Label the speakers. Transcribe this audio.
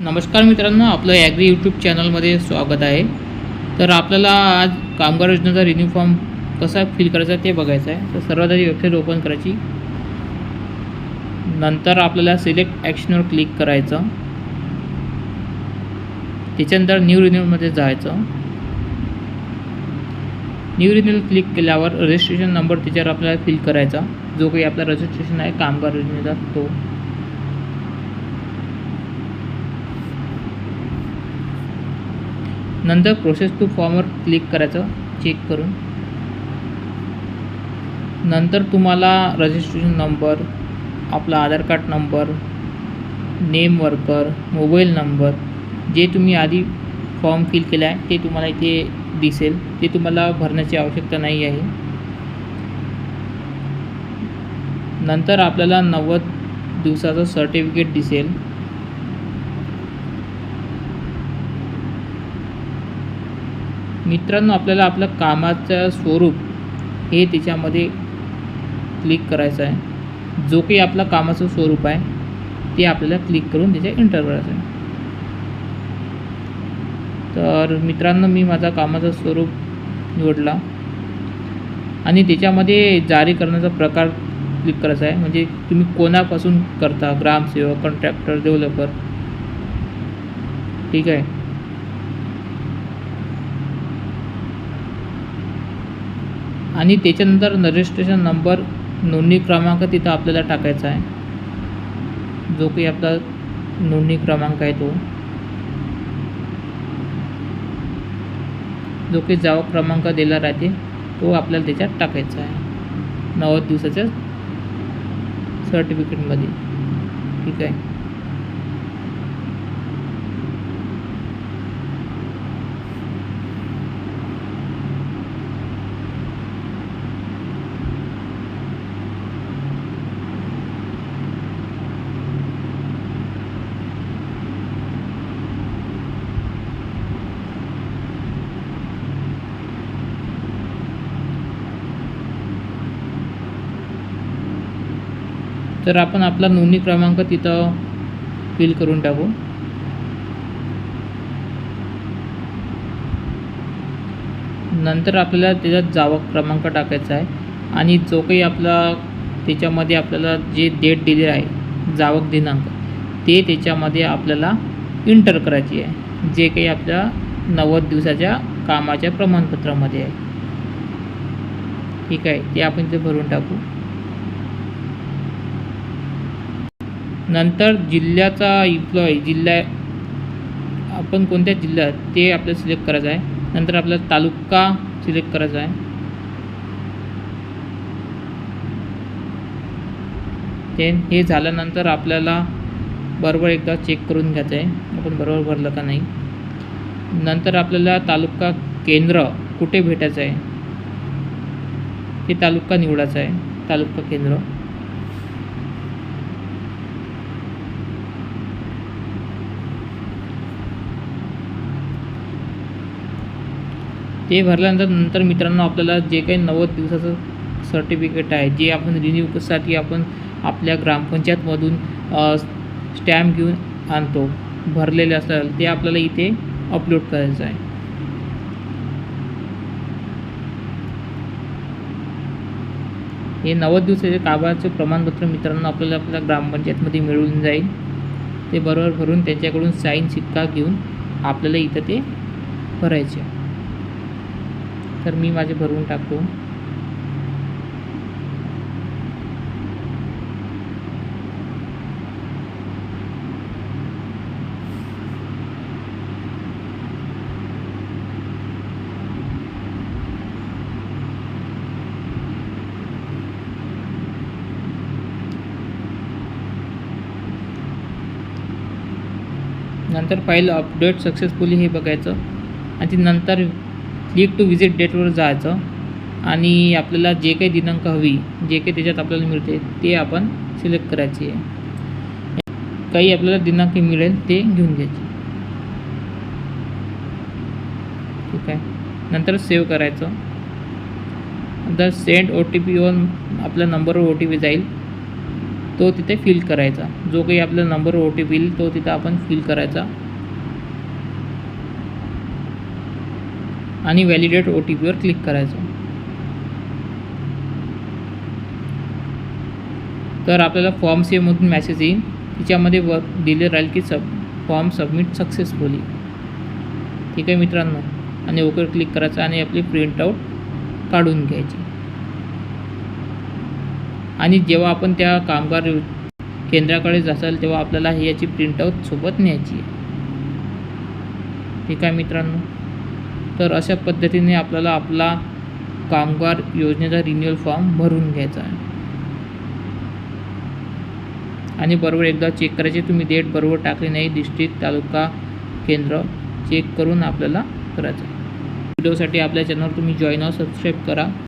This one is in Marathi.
Speaker 1: नमस्कार मित्रांनो आपलं ॲग्री यूट्यूब चॅनलमध्ये स्वागत आहे. तर आपल्याला आज कामगार योजनेचा रिन्यू फॉर्म कसा फिल करायचा ते बघायचं आहे. तर सर्वात आधी वेबसाईट ओपन करायची. नंतर आपल्याला सिलेक्ट ॲक्शनवर क्लिक करायचं. त्याच्यानंतर न्यू रिन्यूमध्ये जायचं. न्यू रिन्यूल क्लिक केल्यावर रजिस्ट्रेशन नंबर त्याच्यावर आपल्याला फिल करायचा. जो काही आपला रजिस्ट्रेशन आहे कामगार योजनेचा तो. नंतर प्रोसेस टू फॉर्मवर क्लिक करायचं. चेक करून. नंतर तुम्हाला रजिस्ट्रेशन नंबर आपला Aadhaar card number name worker mobile number जे तुम्ही आधी फॉर्म फिल केला आहे ते तुम्हाला इथे दिसेल. ते तुम्हाला भरण्याची आवश्यकता नाही आहे. नंतर आपल्याला नव्वद दिवसाचं सर्टिफिकेट दिसेल. मित्रांनो आपल्याला आपलं कामाचं स्वरूप हे त्याच्यामध्ये क्लिक करायचं आहे. जो काही आपलं कामाचं स्वरूप आहे ते आपल्याला क्लिक करून त्याच्या एंटर करायचं आहे. तर मित्रांनो मी माझा कामाचं स्वरूप निवडला. आणि त्याच्यामध्ये जारी करण्याचा प्रकार क्लिक करायचा आहे. म्हणजे तुम्ही कोणापासून करता? ग्रामसेवक कॉन्ट्रॅक्टर डेव्हलपर ठीक आहे? आणि त्याच्यानंतर रजिस्ट्रेशन नंबर नोंदणी क्रमांक तिथं आपल्याला टाकायचा आहे. जो काही आपला नोंदणी क्रमांक आहे तो. जो काही जावा क्रमांक दिला राहते तो आपल्याला त्याच्यात टाकायचा आहे. नव्वद दिवसाच्या सर्टिफिकेटमध्ये ठीक आहे? तर आपण आपला नोंदणी क्रमांक तिथं फिल करून टाकू. नंतर आपल्याला त्याच्यात जावा क्रमांक टाकायचा आहे. आणि जो काही आपला त्याच्यामध्ये आपल्याला जे डेट दिली आहे जावक दिनांक ते त्याच्यामध्ये आपल्याला इंटर करायची आहे. जे काही आपल्या नव्वद दिवसाच्या कामाच्या प्रमाणपत्रामध्ये आहे. ठीक आहे ते आपण इथे भरून टाकू. नंतर जिल्ह्याचा इम्प्लॉई जिल्हा आपण कोणत्या जिल्ह्यात ते आपल्याला सिलेक्ट करायचं आहे. नंतर आपल्याला तालुका सिलेक्ट करायचा आहे. ते हे झाल्यानंतर आपल्याला बरोबर एकदा चेक करून घ्यायचं आहे. आपण बरोबर भरलं का नाही? नंतर आपल्याला तालुका केंद्र कुठे भेटायचं आहे? हे तालुका निवडायचं आहे. तालुका केंद्र. ते भरल्यानंतर नंतर मित्रांनो आपल्याला जे काही नव्वद दिवसाचं सर्टिफिकेट आहे जे आपण रिन्यूसाठी आपण आपल्या ग्रामपंचायतमधून स्टॅम्प घेऊन आणतो. भरलेले असेल ते आपल्याला इथे अपलोड करायचं आहे. हे नव्वद दिवसाचे कामाचे प्रमाणपत्र मित्रांनो आपल्याला आपल्या ग्रामपंचायतमध्ये मिळून जाईल. ते बरोबर भरून त्यांच्याकडून साईन शिक्का घेऊन आपल्याला इथं ते भरायचे. तर मी माझे भरवून टाकतो. नंतर फाईल अपडेट सक्सेसफुली हे बघायचं. आणि ती नंतर क्लिक टू विजिट डेटवर जायचं. आणि आपल्याला जे काही दिनांक हवी जे काही त्याच्यात आपल्याला मिळते ते आपण सिलेक्ट करायची आहे. काही आपल्याला दिनांक मिळेल ते घेऊन घ्यायचे. ठीक आहे. नंतर सेव्ह करायचं. नंतर send O T P one आपल्या नंबरवर ओ टी पी जाईल. तो तिथे फिल करायचा. जो काही आपला नंबरवर ओ टी पी येईल तो तिथं आपण फिल करायचा. आणि व्हॅलिडेट ओ टी पीवर क्लिक करायचं. तर आपल्याला फॉर्म सेमधून मॅसेज येईल. तिच्यामध्ये व दिले राहील की सब फॉर्म सबमिट सक्सेसफुली ठीक आहे मित्रांनो? आणि ओकेवर क्लिक करायचं आणि आपली प्रिंटआउट काढून घ्यायची. आणि जेव्हा आपण त्या कामगार केंद्राकडे जासाल तेव्हा आपल्याला ही याची प्रिंटआउट सोबत न्यायची आहे. ठीक आहे मित्रांनो? तर अशा पद्धतीने आपल्याला आपला कामगार योजनेचा रिन्युअल फॉर्म भरून घ्यायचा आहे. आणि बरोबर एकदा चेक करायचे तुम्ही डेट बरोबर टाकली नाही डिस्ट्रिक्ट तालुका केंद्र चेक करून आपल्याला करायचं व्हिडिओसाठी आपल्या चॅनलवर तुम्ही जॉईन आहो सबस्क्राईब करा.